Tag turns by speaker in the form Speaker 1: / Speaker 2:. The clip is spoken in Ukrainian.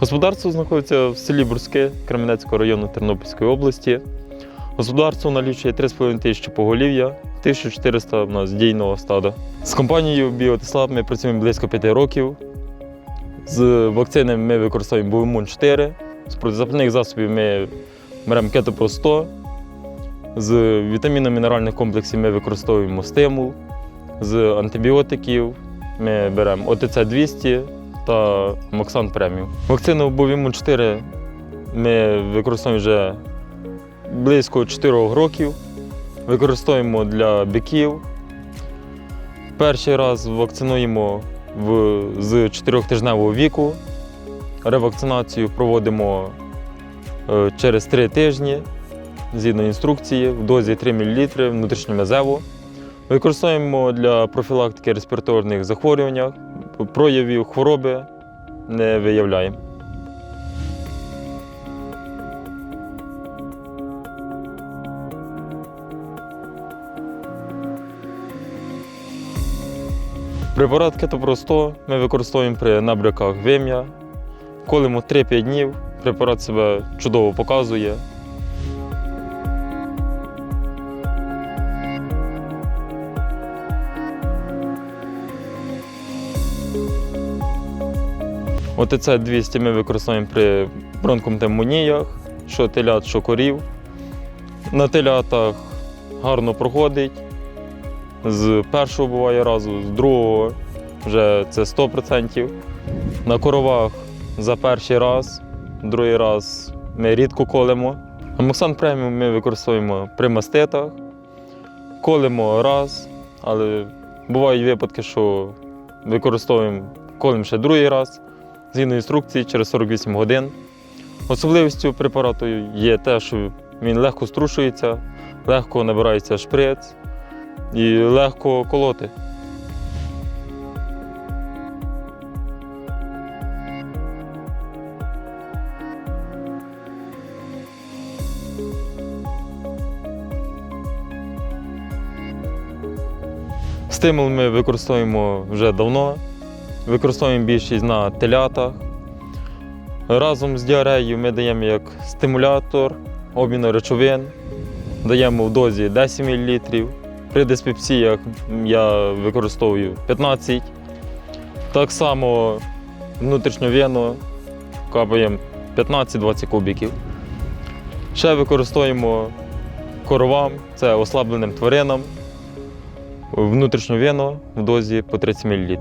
Speaker 1: Господарство знаходиться в селі Бурське Кременецького району Тернопільської області. Господарство налічує 3,5 тисячі поголів'я, 1400 в нас дійного стада. З компанією Біотеслаб ми працюємо близько 5 років. З вакцини ми використовуємо Бувимун 4, з протизапальних засобів ми беремо Кетопро 100, з вітамінно-мінеральних комплексів ми використовуємо стимул, з антибіотиків ми беремо ОТЦ 200 та Моксан Преміум. Вакцину Бовімун 4 ми використовуємо вже близько 4 років. Використовуємо для биків. Перший раз вакцинуємо в, з 4-тижневого віку. Ревакцинацію проводимо е, через 3 тижні згідно інструкції в дозі 3 мл внутрішньомезево. Використовуємо для профілактики респіраторних захворювань, проявів хвороби не виявляємо. Препарат кетопросто ми використовуємо при набряках вим'я. Колимо 3-5 днів, препарат себе чудово показує. ОТЦ 200 ми використовуємо при бронкопневмоніях, що телят, що корів. На телятах гарно проходить. З першого буває разу, з другого вже це 100%. На коровах за перший раз, другий раз ми рідко колемо. Амоксан преміум ми використовуємо при маститах, колемо раз, але бувають випадки, що використовуємо колемо ще другий раз згідно інструкції через 48 годин. Особливістю препарату є те, що він легко струшується, легко набирається шприц і легко колоти. Стимул ми використовуємо вже давно. Використовуємо більшість на телятах. Разом з діареєю ми даємо як стимулятор обміну речовин, даємо в дозі 10 мл. При диспепсіях я використовую 15. Так само внутрішньовенно капаємо 15-20 кубиків. Ще використовуємо коровам, це ослабленим тваринам, внутрішньовенно в дозі по 30 мл.